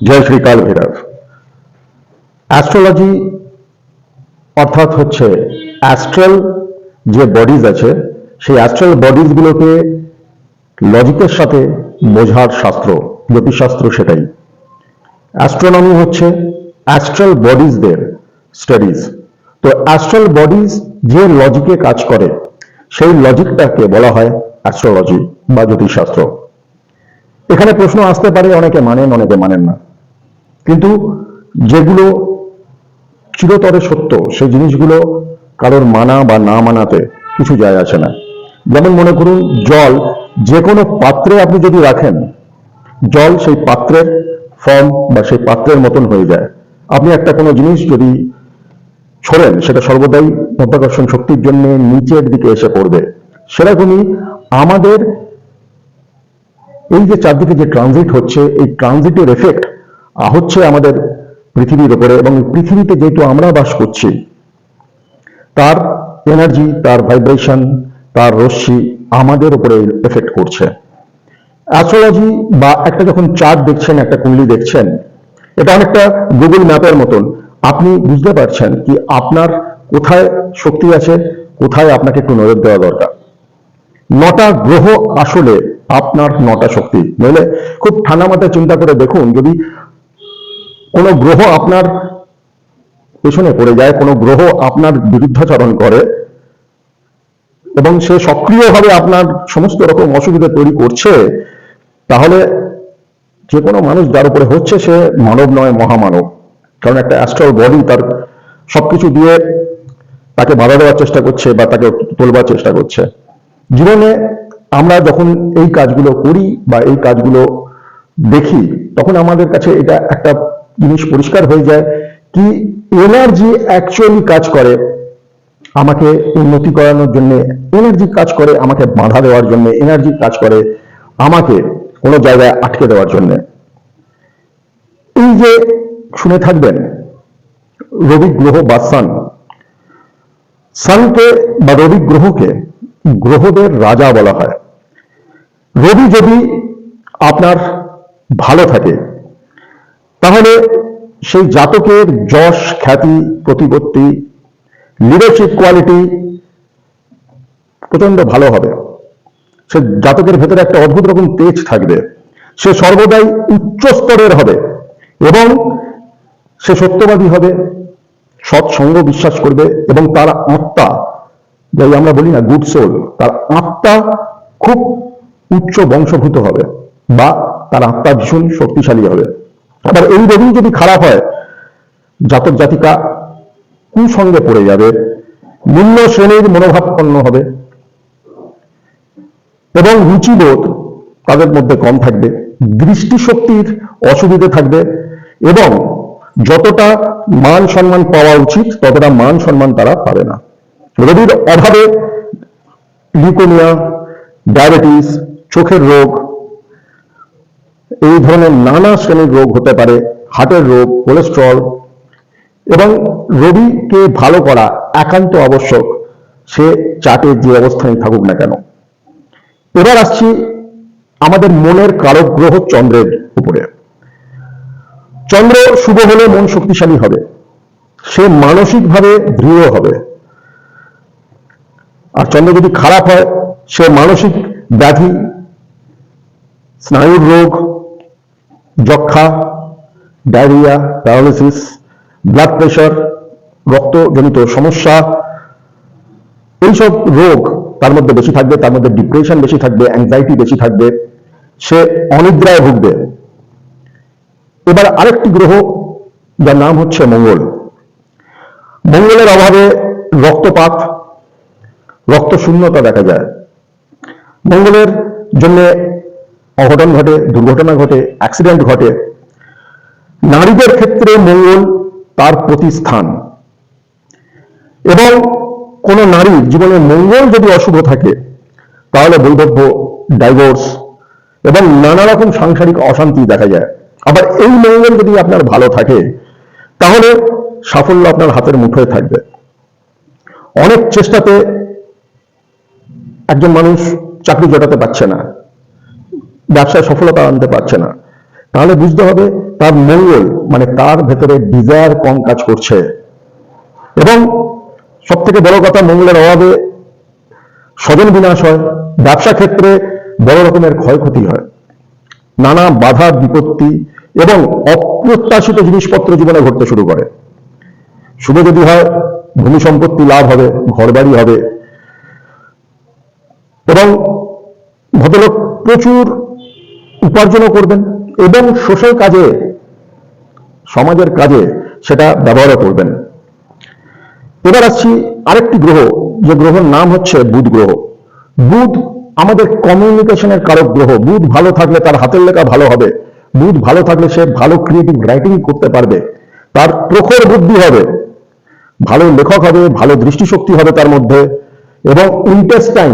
জয় শ্রী কাল অ্যাস্ট্রোলজি অর্থাৎ হচ্ছে অ্যাস্ট্রাল যে বডিজ আছে, সেই অ্যাস্ট্রাল বডিজগুলোকে লজিকের সাথে বোঝার শাস্ত্র, জ্যোতিষশাস্ত্র সেটাই। অ্যাস্ট্রোনমি হচ্ছে অ্যাস্ট্রাল বডিজদের স্টাডিজ তো অ্যাস্ট্রাল বডিজ যে লজিকে কাজ করে, সেই লজিকটাকে বলা হয় অ্যাস্ট্রোলজি বা জ্যোতিষশাস্ত্র। এখানে প্রশ্ন আসতে পারে, অনেকে মানেন অনেকে মানেন না। কিন্তু যেগুলো চিরতরে সত্য, সেই জিনিসগুলো কারোর মানা বা না মানাতে কিছু যায় আসে না। যেমন মনে করুন, জল যে কোনো পাত্রে আপনি যদি রাখেন, জল সেই পাত্রের ফর্ম বা সেই পাত্রের মতন হয়ে যায়। আপনি একটা কোনো জিনিস যদি ছড়েন, সেটা সর্বদাই মধ্যাকর্ষণ শক্তির জন্য নিচের দিকে এসে পড়বে। সেরকমই আমাদের এই যে চারদিকে যে ট্রানজিট হচ্ছে, এই ট্রানজিটের এফেক্ট হচ্ছে আমাদের পৃথিবীর উপরে এবং পৃথিবীতে যেহেতু আমরা বাস করছি, তার এনার্জি তার ভাইব্রেশন তার রশ্মি আমাদের উপরে এফেক্ট করছে। অ্যাস্ট্রোলজি বা একটা যখন চার্ট দেখছেন, একটা কুণ্ডলি দেখছেন, এটা অনেকটা গুগল ম্যাপের মতন, আপনি বুঝতে পারছেন কি আপনার কোথায় শক্তি আছে, কোথায় আপনাকে একটু নজর দেওয়া দরকার। নটা গ্রহ আসলে আপনার নটা শক্তি, নইলে খুব ঠান্ডা মাথায় চিন্তা করে দেখুন, যদি কোনো গ্রহ আপনার পেছনে পড়ে যায়, কোনো গ্রহ আপনার বিরুদ্ধাচরণ করে, এবং সে সক্রিয়ভাবে আপনার সমস্ত রকম অসুবিধা তৈরি করছে, তাহলে যে কোনো মানুষ যার উপরে হচ্ছে সে মানব নয়, মহামানব। কারণ একটা অ্যাস্ট্রাল বডি তার সবকিছু দিয়ে তাকে বাধা দেওয়ার চেষ্টা করছে বা তাকে তোলবার চেষ্টা করছে। জীবনে আমরা যখন এই কাজগুলো করি বা এই কাজগুলো দেখি, তখন আমাদের কাছে এটা একটা জিনিস পরিষ্কার হয়ে যায় কি এনার্জি অ্যাকচুয়ালি কাজ করে আমাকে উন্নতি করানোর জন্য এনার্জি কাজ করে আমাকে বাধা দেওয়ার জন্য এনার্জি কাজ করে আমাকে কোনো জায়গায় আটকে দেওয়ার জন্য। এই যে শুনে থাকবেন, রবি গ্রহ বা সান সানকে বা রবি গ্রহকে গ্রহদের রাজা বলা হয়। রবি যদি আপনার ভালো থাকে তাহলে সেই জাতকের যশ, খ্যাতি, প্রতিপত্তি লিডারশিপ কোয়ালিটি প্রচণ্ড ভালো হবে। সে জাতকের ভেতরে একটা অদ্ভুত রকম তেজ থাকবে। সে সর্বদাই উচ্চ স্তরের হবে এবং সে সত্যবাদী হবে সৎসঙ্গ বিশ্বাস করবে এবং তার আত্মা, যাই আমরা বলি না গুড সোল তার আত্মা খুব উচ্চ বংশভূত হবে বা তার আত্মা ভীষণ শক্তিশালী হবে। আবার এই রবি যদি খারাপ হয়, জাতক জাতিকা কুসঙ্গে পড়ে যাবে নিম্ন শ্রেণির মনোভাবপন্ন হবে, এবং রুচিবোধ তাদের মধ্যে কম থাকবে, দৃষ্টিশক্তির অসুবিধে থাকবে, এবং যতটা মান সম্মান পাওয়া উচিত, ততটা মান সম্মান তারা পাবে না। রবির অভাবে লিউকোমিয়া ডায়াবেটিস, চোখের রোগ এই ধরনের নানা শ্রেণির রোগ হতে পারে, হার্টের রোগ কোলেস্ট্রল এবং রবিকে ভালো করা একান্ত আবশ্যক, সে চাটে যে অবস্থায় থাকুক না কেন। এবার আসছি আমাদের মনের কারক গ্রহ চন্দ্রের উপরে। চন্দ্র শুভ হলে মন শক্তিশালী হবে, সে মানসিকভাবে দৃঢ় হবে। আর চন্দ্র যদি খারাপ হয়, সে মানসিক ব্যাধি, স্নায়ুর রোগ যক্ষা ডায়রিয়া প্যারালিসিস ব্লাড প্রেশার রক্তজনিত সমস্যা, এইসব রোগ তার মধ্যে বেশি থাকবে, তার মধ্যে ডিপ্রেশন বেশি থাকবে অ্যাংজাইটি বেশি থাকবে, সে অনিদ্রায় ভুগবে। এবার আরেকটি গ্রহ, যার নাম হচ্ছে মঙ্গল। মঙ্গলের অভাবে রক্তপাত রক্ত শূন্যতা দেখা যায়। মঙ্গলের জন্য অঘটন ঘটে, দুর্ঘটনা ঘটে অ্যাক্সিডেন্ট ঘটে। নারীদের ক্ষেত্রে মঙ্গল তার প্রতিস্থান। এবং কোন নারীর জীবনে মঙ্গল যদি অশুভ থাকে, তাহলে বৈধব্য ডাইভোর্স এবং নানা রকম সাংসারিক অশান্তি দেখা যায়। আবার এই মঙ্গল যদি আপনার ভালো থাকে, তাহলে সাফল্য আপনার হাতের মুঠোয় থাকবে। অনেক চেষ্টাতে একজন মানুষ চাকরি জোটাতে পারছে না। ব্যবসায় সফলতা আনতে পারছে না। তাহলে বুঝতে হবে তার মঙ্গল মানে তার ভেতরে ডিজায়ার কম কাজ করছে। এবং সব থেকে বড় কথা মঙ্গলের অভাবে স্বজন বিনাশ হয়, ব্যবসা ক্ষেত্রে বড় রকমের ক্ষয়ক্ষতি হয়। নানা বাধা বিপত্তি এবং অপ্রত্যাশিত জিনিসপত্র জীবনে ঘটতে শুরু করে। শুভ যদি হয় ভূমি সম্পত্তি লাভ হবে, ঘরবাড়ি হবে। এবং ভদ্রলোক প্রচুর উপার্জনও করবেন এবং সোশ্যাল কাজে, সমাজের কাজে সেটা ব্যবহারও করবেন। এবার আসছি আরেকটি গ্রহ, যে গ্রহের নাম হচ্ছে বুধ গ্রহ। বুধ আমাদের কমিউনিকেশনের কারক গ্রহ। বুধ ভালো থাকলে তার হাতের লেখা ভালো হবে। বুধ ভালো থাকলে সে ভালো ক্রিয়েটিভ রাইটিং করতে পারবে। তার প্রখর বুদ্ধি হবে। ভালো লেখক হবে, ভালো দৃষ্টিশক্তি হবে তার মধ্যে। এবং ইন্টেস্টাইন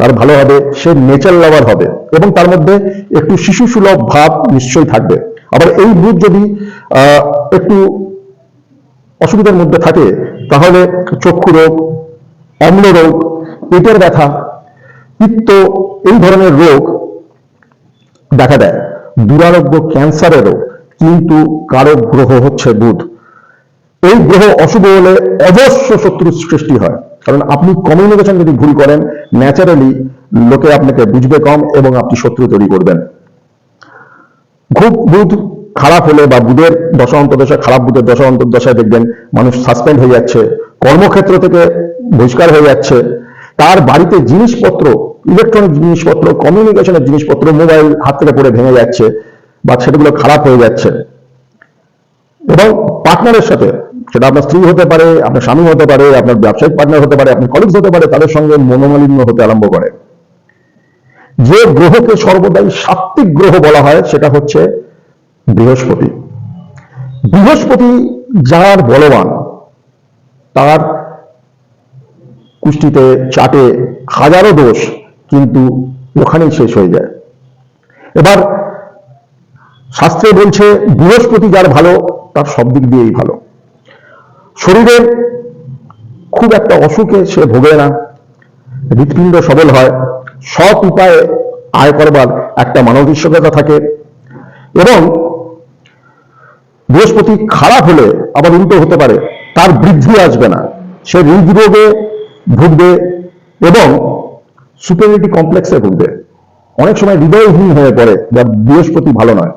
তার ভালো হবে, সে নেচার লাভার হবে এবং তার মধ্যে একটু শিশু সুলভ ভাব নিশ্চয়ই থাকবে। আবার এই বুধ যদি একটু অসুবিধার মধ্যে থাকে, তাহলে চক্ষু রোগ, অম্ল রোগ, পেটের ব্যথা, পিত্ত, এই ধরনের রোগ দেখা দেয়। দুরারোগ্য ক্যান্সারেরও কিন্তু কারক গ্রহ হচ্ছে বুধ এই গ্রহ অশুভ হলে অজস্র শত্রুর সৃষ্টি হয়। কারণ আপনি কমিউনিকেশন যদি ভুল করেন ন্যাচারালি লোকে আপনাকে বুঝবে কম এবং আপনি শত্রু তৈরি করবেন। খুব বুধ খারাপ হলে বা বুধের দশা অন্তর্দশা, খারাপ বুধের দশা অন্তর্দশায় দেখবেন মানুষ সাসপেন্ড হয়ে যাচ্ছে, কর্মক্ষেত্র থেকে বহিষ্কার হয়ে যাচ্ছে। তার বাড়িতে জিনিসপত্র ইলেকট্রনিক জিনিসপত্র কমিউনিকেশনের জিনিসপত্র মোবাইল হাত থেকে পড়ে ভেঙে যাচ্ছে বা সেগুলো খারাপ হয়ে যাচ্ছে। এবং পার্টনারের সাথে সেটা আপনার স্ত্রী হতে পারে, আপনার স্বামী হতে পারে, আপনার ব্যবসায়িক পার্টনার হতে পারে, আপনার কলিগস হতে পারে, তাদের সঙ্গে মনোমালিন্য হতে আরম্ভ করে। যে গ্রহকে সর্বদাই সাত্বিক গ্রহ বলা হয়, সেটা হচ্ছে বৃহস্পতি। বৃহস্পতি যার বলবান, তার কুষ্টিতে চাটে হাজারো দোষ, কিন্তু ওখানেই শেষ হয়ে যায়। এবার শাস্ত্রে বলছে, বৃহস্পতি যার ভালো, তার সব দিক দিয়েই ভালো। শরীরের খুব একটা অসুখে সে ভোগে না। হৃৎপিণ্ড সবল হয়। সৎ উপায়ে আয় করবার একটা মানবিকতা থাকে এবং বৃহস্পতি খারাপ হলে আবার উল্টো হতে পারে, তার বৃদ্ধি আসবে না। সে হৃদরোগে ভুগবে এবং সুপেরিটি কমপ্লেক্সে ভুগবে। অনেক সময় হৃদয়হীন হয়ে পড়ে, যা বৃহস্পতি ভালো নয়,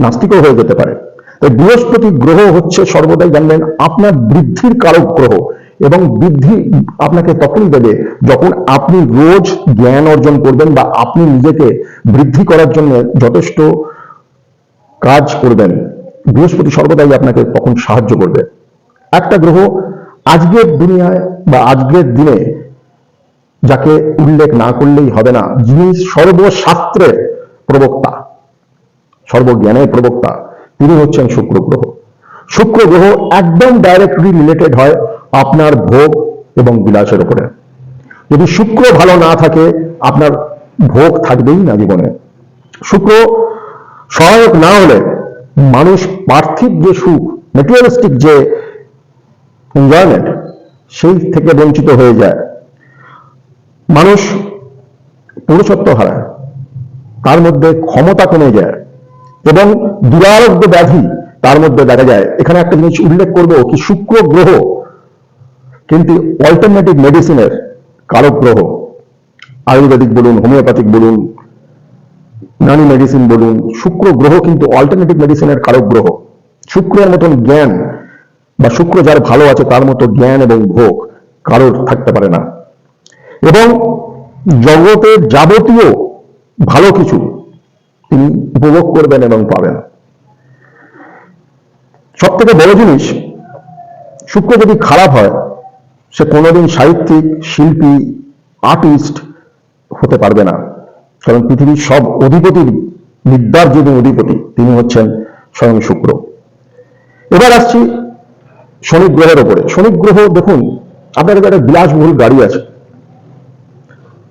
নাস্তিকও হয়ে যেতে পারে। বৃহস্পতি গ্রহ হচ্ছে সর্বদাই জানবেন আপনার বৃদ্ধির কারক গ্রহ এবং বৃদ্ধি আপনাকে তখনই দেবে যখন আপনি রোজ জ্ঞান অর্জন করবেন বা আপনি নিজেকে বৃদ্ধি করার জন্য যথেষ্ট কাজ করবেন। বৃহস্পতি সর্বদাই আপনাকে তখন সাহায্য করবে। একটা গ্রহ আজকের দুনিয়ায় বা আজকের দিনে যাকে উল্লেখ না করলেই হবে না। যিনি সর্বশাস্ত্রের প্রবক্তা, সর্বজ্ঞানের প্রবক্তা। তিনি হচ্ছেন শুক্র গ্রহ। শুক্র গ্রহ একদম ডাইরেক্টলি রিলেটেড হয় আপনার ভোগ এবং বিলাসের উপরে। যদি শুক্র ভালো না থাকে, আপনার ভোগ থাকবেই না জীবনে। শুক্র সহায়ক না হলে মানুষ পার্থিব যে সুখ মেটেরিয়ালিস্টিক যে এনজয়মেন্ট সেই থেকে বঞ্চিত হয়ে যায়। মানুষ পুরুষত্ব হারায়। তার মধ্যে ক্ষমতা কমে যায়। এবং দুরারোগ্য ব্যাধি তার মধ্যে দেখা যায়। এখানে একটা জিনিস উল্লেখ করব কি শুক্র গ্রহ কিন্তু অল্টারনেটিভ মেডিসিনের কারক গ্রহ। আয়ুর্বেদিক বলুন, হোমিওপ্যাথিক বলুন, নানি মেডিসিন বলুন, শুক্র গ্রহ কিন্তু অল্টারনেটিভ মেডিসিনের কারক গ্রহ। শুক্রের মতন জ্ঞান বা শুক্র যার ভালো আছে তার মতো জ্ঞান এবং ভোগ কারোর থাকতে পারে না। এবং জগতের যাবতীয় ভালো কিছু তিনি উপভোগ করবেন এবং পাবেন। সব থেকে বড় জিনিস, শুক্র যদি খারাপ হয়, সে কোনোদিন সাহিত্যিক, শিল্পী, আর্টিস্ট হতে পারবে না। কারণ পৃথিবীর সব অধিপতির বিদ্যার যদি অধিপতি, তিনি হচ্ছেন স্বয়ং শুক্র। এবার আসছি শনি গ্রহের ওপরে। শনি গ্রহ, দেখুন, আপনার কাছে একটা বিলাসবহুল গাড়ি আছে।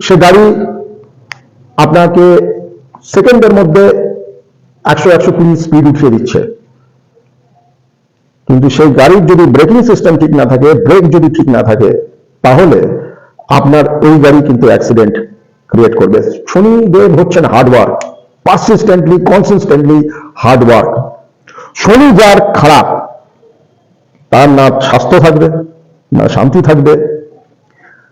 সে গাড়ি আপনাকে সেকেন্ডের মধ্যে একশো একশো কুড়ি স্পিড উঠিয়ে দিচ্ছে। কিন্তু সেই গাড়ির যদি ব্রেকিং সিস্টেম ঠিক না থাকে ব্রেক যদি ঠিক না থাকে, তাহলে আপনার ওই গাড়ি কিন্তু অ্যাক্সিডেন্ট ক্রিয়েট করবে। শনিদেব হচ্ছেন hard work persistently consistently hard work Shani যার খারাপ, তার না স্বাস্থ্য থাকবে, না শান্তি থাকবে,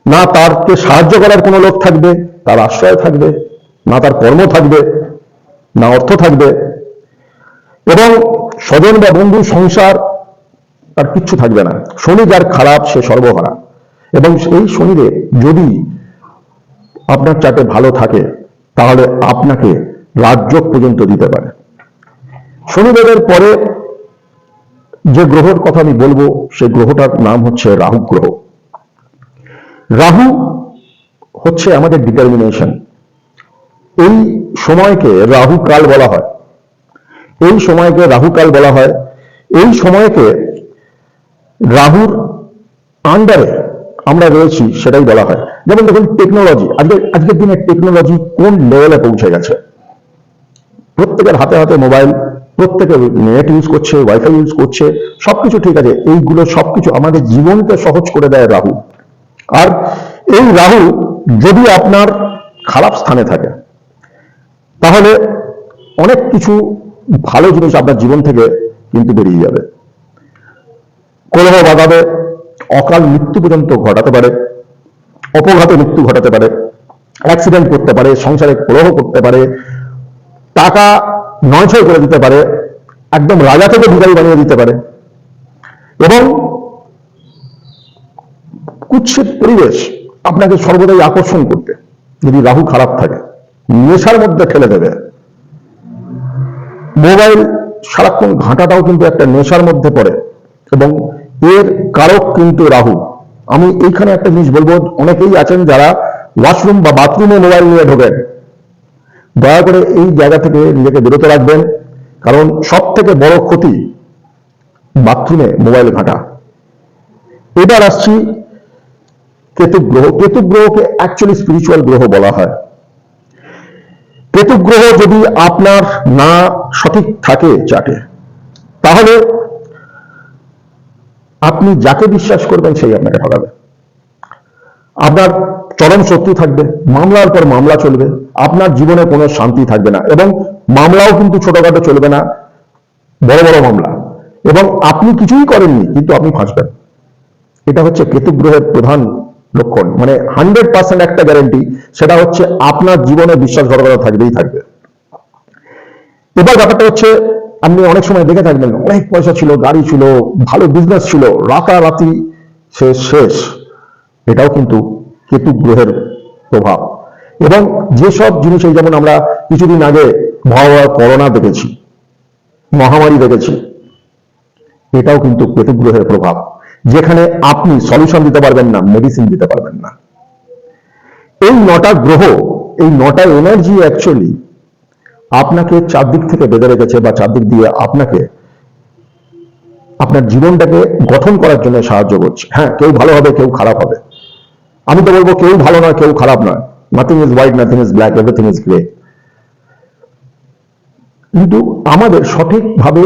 না তারকে সাহায্য করার কোনো লোক থাকবে, তার আশ্রয় থাকবে। না তার কর্ম থাকবে, না অর্থ থাকবে এবং স্বজন বা বন্ধু, সংসার তার কিচ্ছু থাকবে না। শনি যার খারাপ, সে সর্বহারা। এবং এই শনিরে যদি আপনার চাটে ভালো থাকে, তাহলে আপনাকে রাজ্য পর্যন্ত দিতে পারে। শনিদেবের পরে যে গ্রহের কথা আমি বলব, সেই গ্রহটার নাম হচ্ছে রাহু গ্রহ। রাহু হচ্ছে আমাদের ডিটারমিনেশন এই সময়কে রাহু কাল বলা হয়। এই সময়কে রাহু কাল বলা হয়। এই সময়কে রাহুর আন্ডারে আমরা রয়েছি সেটাই বলা হয়। যেমন দেখুন টেকনোলজি আজকে, আজকের দিনে টেকনোলজি কোন লেভেলে পৌঁছে গেছে? প্রত্যেকের হাতে হাতে মোবাইল প্রত্যেকে নেট ইউজ করছে ওয়াইফাই ইউজ করছে, সবকিছু ঠিক আছে। এইগুলো সবকিছু আমাদের জীবনকে সহজ করে দেয় রাহু। আর এই রাহু যদি আপনার খারাপ স্থানে থাকে তাহলে অনেক কিছু ভালো জিনিস আপনার জীবন থেকে কিন্তু বেরিয়ে যাবে। কলহ বাধাবে, অকাল মৃত্যু পর্যন্ত ঘটাতে পারে, অপঘাতে মৃত্যু ঘটাতে পারে অ্যাক্সিডেন্ট করতে পারে, সংসারে কলহ করতে পারে, টাকা নয়ছয় করে দিতে পারে, একদম রাজা থেকে ভিখারি বানিয়ে দিতে পারে এবং কুৎসিত পরিবেশ আপনাকে সর্বদাই আকর্ষণ করতে যদি রাহু খারাপ থাকে নেশার মধ্যে ফেলে দেবে। মোবাইল সারাক্ষণ ঘাঁটাটাও কিন্তু একটা নেশার মধ্যে পড়ে এবং এর কারক কিন্তু রাহু। আমি এইখানে একটা জিনিস বলব, অনেকেই আছেন যারা ওয়াশরুম বা বাথরুমে মোবাইল নিয়ে ঢোকেন। দয়া করে এই জায়গা থেকে নিজেকে বিরত রাখবেন, কারণ সব থেকে বড় ক্ষতি বাথরুমে মোবাইল ঘাঁটা। এবার আসছি কেতু গ্রহ। কেতু গ্রহকে অ্যাকচুয়ালি স্পিরিচুয়াল গ্রহ বলা হয়। কেতু গ্রহ যদি আপনার না সঠিক থাকে চাটে তাহলে আপনি যাকে বিশ্বাস করবেন সেই আপনাকে ঠকাবে। আপনার চরম শত্রু থাকবে, মামলার পর মামলা চলবে, আপনার জীবনে কোনো শান্তি থাকবে না এবং মামলাও কিন্তু ছোটখাটো চলবে না, বড় বড় মামলা। এবং আপনি কিছুই করেননি, কিন্তু আপনি ফাঁসবেন। এটা হচ্ছে কেতু গ্রহের প্রধান লক্ষণ। মানে হান্ড্রেড পার্সেন্ট একটা গ্যারেন্টি সেটা হচ্ছে আপনার জীবনে বিশ্বাসঘাতকতা থাকবেই থাকবে। এবার ব্যাপারটা হচ্ছে, আপনি অনেক সময় দেখে থাকবেন, অনেক পয়সা ছিল, গাড়ি ছিল, ভালো বিজনেস ছিল, রাতারাতি সে শেষ। এটাও কিন্তু কেতু গ্রহের প্রভাব। এবং যেসব জিনিস এই যেমন আমরা কিছুদিন আগে ভয়াবহ করোনা দেখেছি, মহামারী দেখেছি, এটাও কিন্তু কেতু গ্রহের প্রভাব। যেখানে আপনি সলিউশন দিতে পারবেন না মেডিসিন দিতে পারবেন না। এই নটা গ্রহ, এই নটা এনার্জি অ্যাকচুয়ালি আপনাকে চারদিক থেকে বেঁধে রেখেছে বা চারদিক দিয়ে আপনাকে, আপনার জীবনটাকে গঠন করার জন্য সাহায্য করছে। হ্যাঁ কেউ ভালো হবে, কেউ খারাপ হবে। আমি তো বলব কেউ ভালো নয়, কেউ খারাপ নয়। Nothing is white nothing is black everything is grey কিন্তু আমাদের সঠিকভাবে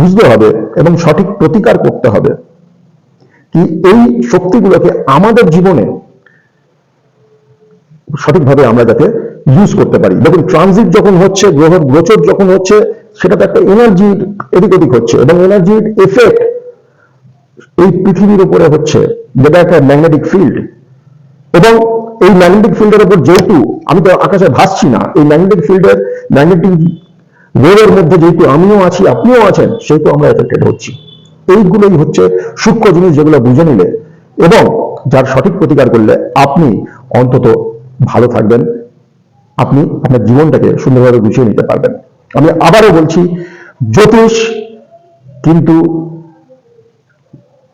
বুঝতে হবে এবং সঠিক প্রতিকার করতে হবে। কি এই শক্তিগুলোকে আমাদের জীবনে সঠিকভাবে আমরা যাতে ইউজ করতে পারি। দেখুন ট্রানজিট যখন হচ্ছে, গ্রহ, গোচর যখন হচ্ছে, সেটা তো একটা এনার্জির এদিক ওদিক হচ্ছে এবং এনার্জির এফেক্ট এই পৃথিবীর উপরে হচ্ছে, যেটা একটা ম্যাগনেটিক ফিল্ড এবং এই ম্যাগনেটিক ফিল্ডের উপর যেহেতু আমি তো আকাশে ভাসছি না, এই ম্যাগনেটিক ফিল্ডের ম্যাগনেটিক ওয়েভের মধ্যে যেহেতু আমিও আছি, আপনিও আছেন, সেহেতু আমরা এফেক্টেড হচ্ছি। এইগুলোই হচ্ছে সূক্ষ্ম জিনিস যেগুলো বুঝে নিলে এবং যার সঠিক প্রতিকার করলে আপনি অন্তত ভালো থাকবেন, আপনি আপনার জীবনটাকে সুন্দরভাবে গুছিয়ে নিতে পারবেন। আমি আবারও বলছি, জ্যোতিষ কিন্তু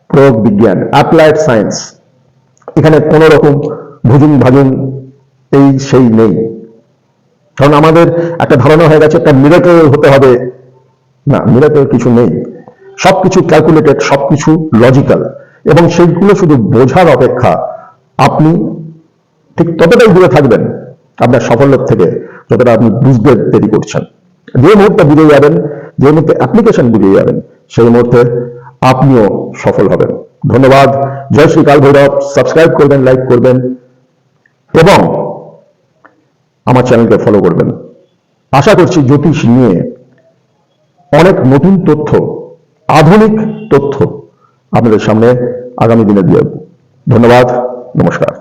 প্রয়োগ বিজ্ঞান অ্যাপ্লাইড সায়েন্স এখানে কোন রকম ভুজুং ভাজুং এই সেই নেই। কারণ আমাদের একটা ধারণা হয়ে গেছে, একটা মিরাকেল হতে হবে। না মিরাকেল কিছু নেই। সবকিছু ক্যালকুলেটেড সবকিছু লজিক্যাল এবং সেইগুলো শুধু বোঝার অপেক্ষা আপনি ঠিক ততটাই দূরে থাকবেন আপনার সাফল্যের থেকে যতটা আপনি বুঝতে দেরি করছেন। যে মুহূর্তে বুঝে যাবেন যে মুহূর্তে অ্যাপ্লিকেশন বুঝে যাবেন সেই মুহূর্তে আপনিও সফল হবেন। ধন্যবাদ। জয় শ্রী কাল ভৈরব সাবস্ক্রাইব করবেন লাইক করবেন এবং আমার চ্যানেলকে ফলো করবেন। আশা করছি জ্যোতিষ নিয়ে অনেক নতুন তথ্য আধুনিক তথ্য আপনাদের সামনে আগামী দিনে দিয়ে ধন্যবাদ নমস্কার।